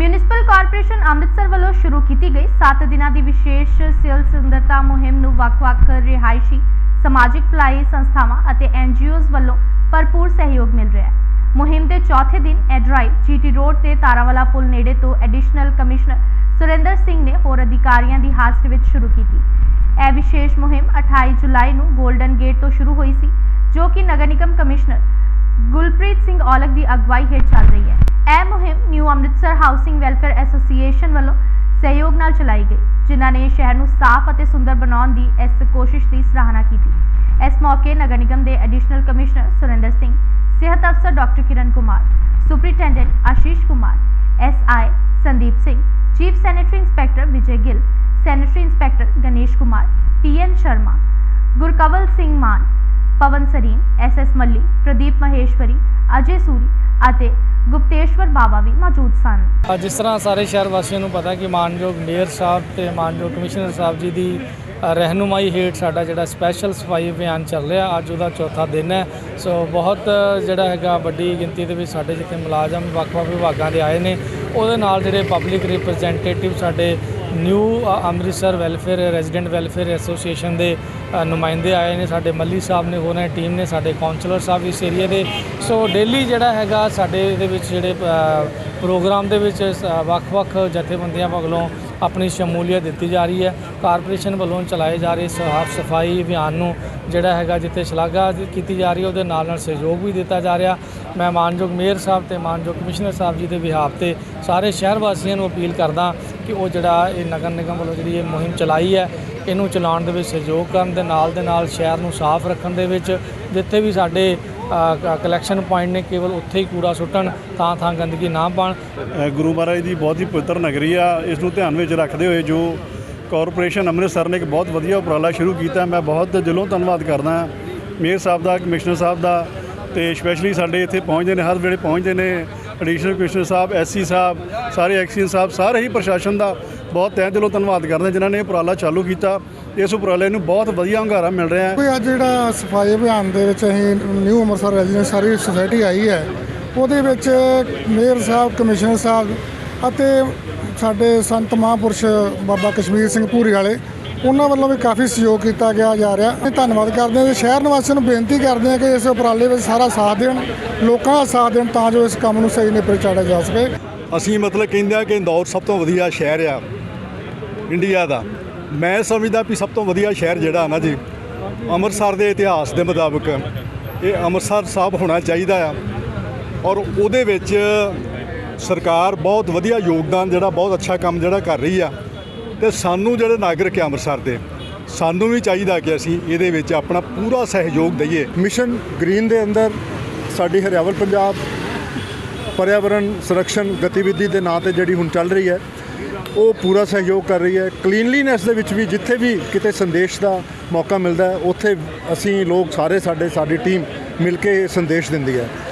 Municipal corporation Amritsar ਵੱਲੋਂ ਸ਼ੁਰੂ ਕੀਤੀ ਗਈ 7 ਦਿਨਾਂ ਦੀ ਵਿਸ਼ੇਸ਼ ਸਿਲ ਸੁੰਦਰਤਾ ਮੁਹਿੰਮ ਨੂੰ ਵੱਖ-ਵੱਖ ਰਿਹਾਇਸ਼ੀ, ਸਮਾਜਿਕ ਭਲਾਈ ਸੰਸਥਾਵਾਂ ਅਤੇ ਐਨਜੀਓਜ਼ ਵੱਲੋਂ ਭਰਪੂਰ ਸਹਿਯੋਗ ਮਿਲ ਰਿਹਾ ਹੈ। ਮੁਹਿੰਮ ਦੇ ਚੌਥੇ ਦਿਨ ਇਹ ਡਰਾਈਵ ਜੀਟੀ ਰੋਡ ਤੇ ਤਾਰਾਵਾਲਾ ਪੁਲ ਨੇੜੇ ਤੋਂ ਐਡੀਸ਼ਨਲ ਕਮਿਸ਼ਨਰ ਸੁਰਿੰਦਰ ਸਿੰਘ ਨੇ ਹੋਰ ਅਧਿਕਾਰੀਆਂ ਦੀ ਹਾਜ਼ਰੀ ਵਿੱਚ ਸ਼ੁਰੂ ਕੀਤੀ। ਇਹ ਵਿਸ਼ੇਸ਼ ਮੁਹਿੰਮ 28 ਜੁਲਾਈ ਨੂੰ 골ਡਨ ਗੇਟ ਤੋਂ ਸ਼ੁਰੂ ਹੋਈ ਸੀ, ਜੋ ਕਿ ਨਗਰ ਨਿਗਮ ਕਮਿਸ਼ਨਰ ਗੁਲਪ੍ਰੀਤ ਸਿੰਘ ਔਲਖ ਦੀ ਅਗਵਾਈ ਹੇਠ ਚੱਲ ਰਹੀ ਹੈ। ਇਹ ਮੁਹਿੰਮ new Amritsar housing welfare association ਵੱਲੋਂ ਸਹਿਯੋਗ ਨਾਲ ਚਲਾਈ ਗਈ, ਜਿਨ੍ਹਾਂ ਨੇ ਸ਼ਹਿਰ ਨੂੰ ਸਾਫ਼ ਅਤੇ ਸੁੰਦਰ ਬਣਾਉਣ ਦੀ ਇਸ ਕੋਸ਼ਿਸ਼ ਦੀ ਸਰਾਹਨਾ ਕੀਤੀ। ਇਸ ਮੌਕੇ ਨਗਰ ਨਿਗਮ ਦੇ ਐਡੀਸ਼ਨਲ ਕਮਿਸ਼ਨਰ ਸੁਰਿੰਦਰ ਸਿੰਘ, ਸਿਹਤ ਅਫਸਰ doctor Kiran Kumar, superintendent Ashish Kumar SI Sandeep Singh, chief sanitary inspector Vijay Gill, sanitary inspector Ganesh Kumar PN Sharma, Gurkawal Singh Maan, Pawan Sareen SS Malli, Pradeep Maheshwari, Ajay Suri ਅਤੇ ਗੁਪਤੇਸ਼ਵਰ ਬਾਵਾ ਵੀ ਮੌਜੂਦ ਸਨ। ਆ ਜਿਸ ਤਰ੍ਹਾਂ ਸਾਰੇ ਸ਼ਹਿਰ ਵਾਸੀਆਂ ਨੂੰ ਪਤਾ ਕਿ ਮਾਨਯੋਗ ਮੇਅਰ ਸਾਹਿਬ ਤੇ ਮਾਨਯੋਗ ਕਮਿਸ਼ਨਰ ਸਾਹਿਬ ਜੀ ਦੀ ਰਹਿਨੁਮਾਈ ਹੇਠ ਸਾਡਾ ਜਿਹੜਾ ਸਪੈਸ਼ਲ ਸਫ਼ਾਈ ਅਭਿਆਨ ਚੱਲ ਰਿਹਾ, ਅੱਜ ਉਹਦਾ ਚੌਥਾ ਦਿਨ ਹੈ। ਸੋ ਬਹੁਤ ਜਿਹੜਾ ਹੈਗਾ ਵੱਡੀ ਗਿਣਤੀ ਦੇ ਵਿੱਚ ਸਾਡੇ ਜਿੱਥੇ ਮੁਲਾਜ਼ਮ ਵੱਖ-ਵੱਖ ਵਿਭਾਗਾਂ ਦੇ ਆਏ ਨੇ, ਉਹਦੇ ਨਾਲ ਜਿਹੜੇ ਪਬਲਿਕ ਰਿਪਰੈਜ਼ੈਂਟੇਟਿਵ ਸਾਡੇ new Amritsar welfare, resident welfare association ਦੇ ਨੁਮਾਇੰਦੇ ਆਏ ਨੇ, ਸਾਡੇ ਮੱਲੀ ਸਾਹਿਬ ਨੇ, ਹੋਰਾਂ ਟੀਮ ਨੇ, ਸਾਡੇ ਕਾਉਂਸਲਰ ਸਾਹਿਬ ਇਸ ਏਰੀਆ ਦੇ। ਸੋ ਡੇਲੀ ਜਿਹੜਾ ਹੈਗਾ ਸਾਡੇ ਇਹਦੇ ਵਿੱਚ ਜਿਹੜੇ ਪ੍ਰੋਗਰਾਮ ਦੇ ਵਿੱਚ ਵੱਖ-ਵੱਖ ਜਥੇਬੰਦੀਆਂ ਵੱਲੋਂ ਆਪਣੀ ਸ਼ਮੂਲੀਅਤ ਦਿੱਤੀ ਜਾ ਰਹੀ ਹੈ। ਕਾਰਪੋਰੇਸ਼ਨ ਵੱਲੋਂ ਚਲਾਏ ਜਾ ਰਹੇ ਸਾਫ਼ ਸਫ਼ਾਈ ਅਭਿਆਨ ਨੂੰ ਜਿਹੜਾ ਹੈਗਾ ਜਿੱਥੇ ਸ਼ਲਾਘਾ ਕੀਤੀ ਜਾ ਰਹੀ ਹੈ, ਉਹਦੇ ਨਾਲ ਨਾਲ ਸਹਿਯੋਗ ਵੀ ਦਿੱਤਾ ਜਾ ਰਿਹਾ। ਮੈਂ ਮਾਨਯੋਗ ਮੇਅਰ ਸਾਹਿਬ ਤੇ ਮਾਨਯੋਗ ਕਮਿਸ਼ਨਰ ਸਾਹਿਬ ਜੀ ਦੇ ਵਿਹਾਰ ਤੇ ਸਾਰੇ ਸ਼ਹਿਰ ਵਾਸੀਆਂ ਨੂੰ ਅਪੀਲ ਕਰਦਾ ਕਿ ਉਹ ਜਿਹੜਾ ਇਹ ਨਗਰ ਨਿਗਮ ਵੱਲੋਂ ਜਿਹੜੀ ਇਹ ਮੁਹਿੰਮ ਚਲਾਈ ਹੈ, ਇਹਨੂੰ ਚਲਾਉਣ ਦੇ ਵਿੱਚ ਸਹਿਯੋਗ ਕਰਨ ਦੇ ਨਾਲ ਦੇ ਨਾਲ ਸ਼ਹਿਰ ਨੂੰ ਸਾਫ਼ ਰੱਖਣ ਦੇ ਵਿੱਚ ਜਿੱਥੇ ਵੀ ਸਾਡੇ ਕਲੈਕਸ਼ਨ ਪੁਆਇੰਟ ਨੇ ਕੇਵਲ ਉੱਥੇ ਹੀ ਕੂੜਾ ਸੁੱਟਣ, ਤਾਂ ਥਾਂ ਗੰਦਗੀ ਨਾ ਪਾਉਣ। ਗੁਰੂ ਮਹਾਰਾਜ ਦੀ ਬਹੁਤ ਹੀ ਪਵਿੱਤਰ ਨਗਰੀ ਆ, ਇਸ ਨੂੰ ਧਿਆਨ ਵਿੱਚ ਰੱਖਦੇ ਹੋਏ ਜੋ ਕਾਰਪੋਰੇਸ਼ਨ ਅੰਮ੍ਰਿਤਸਰ ਨੇ ਇੱਕ ਬਹੁਤ ਵਧੀਆ ਉਪਰਾਲਾ ਸ਼ੁਰੂ ਕੀਤਾ, ਮੈਂ ਬਹੁਤ ਦਿਲੋਂ ਧੰਨਵਾਦ ਕਰਦਾ ਹਾਂ ਮੇਅਰ ਸਾਹਿਬ ਦਾ, ਕਮਿਸ਼ਨਰ ਸਾਹਿਬ ਦਾ, ਤੇ ਸਪੈਸ਼ਲੀ ਸਾਡੇ ਇੱਥੇ ਪਹੁੰਚਦੇ ਨੇ, ਹਰ ਵੇਲੇ ਪਹੁੰਚਦੇ ਨੇ। ਐਡੀਸ਼ਨਲ ਕਮਿਸ਼ਨਰ ਸਾਹਿਬ ਐਸਸੀ ਸਾਹਿਬ, ਸਾਰੇ ਐਕਸੀਅਨ ਸਾਹਿਬ, ਸਾਰੇ ਹੀ ਪ੍ਰਸ਼ਾਸਨ ਦਾ ਬਹੁਤ ਤਹਿ ਦਿਲੋਂ ਧੰਨਵਾਦ ਕਰਦੇ ਜਿਨ੍ਹਾਂ ਨੇ ਇਹ ਉਪਰਾਲਾ ਚਾਲੂ ਕੀਤਾ। ਇਸ ਉਪਰਾਲੇ ਨੂੰ ਬਹੁਤ ਵਧੀਆ ਹੁੰਗਾਰਾ ਮਿਲ ਰਿਹਾ ਹੈ। ਕੋਈ ਅੱਜ ਜਿਹੜਾ ਸਫ਼ਾਈ ਅਭਿਆਨ ਦੇ ਵਿੱਚ ਅਸੀਂ ਨਿਊ ਅੰਮ੍ਰਿਤਸਰ ਰੈਜ਼ੀਡੈਂਸ ਸਾਰੀ ਸੁਸਾਇਟੀ ਆਈ ਹੈ, ਉਹਦੇ ਵਿੱਚ ਮੇਅਰ ਸਾਹਿਬ, ਕਮਿਸ਼ਨਰ ਸਾਹਿਬ ਅਤੇ ਸਾਡੇ ਸੰਤ ਮਹਾਂਪੁਰਸ਼ ਬਾਬਾ ਕਸ਼ਮੀਰ ਸਿੰਘ ਭੂਰੀ ਵਾਲੇ ਉਹਨਾਂ ਵੱਲੋਂ ਵੀ ਕਾਫੀ ਸਹਿਯੋਗ ਕੀਤਾ ਗਿਆ, ਜਾ ਰਿਹਾ। ਅਸੀਂ ਧੰਨਵਾਦ ਕਰਦੇ ਹਾਂ ਤੇ ਸ਼ਹਿਰ ਨਿਵਾਸੀਆਂ ਨੂੰ ਬੇਨਤੀ ਕਰਦੇ ਹਾਂ ਕਿ ਇਸ ਉਪਰਾਲੇ ਵਿੱਚ ਸਾਰਾ ਸਾਥ ਦੇਣ, ਲੋਕਾਂ ਦਾ ਸਾਥ ਦੇਣ ਤਾਂ ਜੋ ਇਸ ਕੰਮ ਨੂੰ ਸਹੀ ਨਿਪਰ ਚਾੜਿਆ ਜਾ ਸਕੇ। ਅਸੀਂ ਮਤਲਬ ਕਹਿੰਦੇ ਆ ਕਿ ਇੰਦੌਰ ਸਭ ਤੋਂ ਵਧੀਆ ਸ਼ਹਿਰ ਆ, ਇੰਡੀਆ ਦਾ। ਮੈਂ ਸਮਝਦਾ ਵੀ ਸਭ ਤੋਂ ਵਧੀਆ ਸ਼ਹਿਰ ਜਿਹੜਾ ਨਾ ਜੀ, ਅੰਮ੍ਰਿਤਸਰ ਦੇ ਇਤਿਹਾਸ ਦੇ ਮੁਤਾਬਕ ਇਹ ਅੰਮ੍ਰਿਤਸਰ ਸਾਹਿਬ ਹੋਣਾ ਚਾਹੀਦਾ ਆ। ਔਰ ਉਹਦੇ ਵਿੱਚ ਸਰਕਾਰ ਬਹੁਤ ਵਧੀਆ ਯੋਗਦਾਨ ਜਿਹੜਾ, ਬਹੁਤ ਅੱਛਾ ਕੰਮ ਜਿਹੜਾ ਕਰ ਰਹੀ ਆ। ਤੇ ਸਾਨੂੰ ਜਿਹੜੇ ਨਾਗਰਿਕ ਹੈ ਅੰਮ੍ਰਿਤਸਰ ਦੇ, ਸਾਨੂੰ ਵੀ ਚਾਹੀਦਾ ਕਿ ਅਸੀਂ ਇਹਦੇ ਵਿੱਚ ਆਪਣਾ ਪੂਰਾ ਸਹਿਯੋਗ ਦਈਏ। ਮਿਸ਼ਨ ਗ੍ਰੀਨ ਦੇ ਅੰਦਰ ਸਾਡੀ ਹਰਿਆਵਲ ਪੰਜਾਬ ਪਰਿਆਵਰਣ ਸੰਰਕਸ਼ਣ ਗਤੀਵਿਧੀ ਦੇ ਨਾਂ ਤੇ ਜਿਹੜੀ ਹੁਣ ਚੱਲ ਰਹੀ ਹੈ, ਉਹ ਪੂਰਾ ਸਹਿਯੋਗ ਕਰ ਰਹੀ ਹੈ। ਕਲੀਨਲੀਨੈਸ ਦੇ ਵਿੱਚ ਵੀ ਜਿੱਥੇ ਵੀ ਕਿਤੇ ਸੰਦੇਸ਼ ਦਾ ਮੌਕਾ ਮਿਲਦਾ ਹੈ, ਉੱਥੇ ਅਸੀਂ ਲੋਕ ਸਾਰੇ ਸਾਡੇ, ਸਾਡੀ ਟੀਮ ਮਿਲ ਕੇ ਇਹ ਸੰਦੇਸ਼ ਦਿੰਦੀ ਹੈ।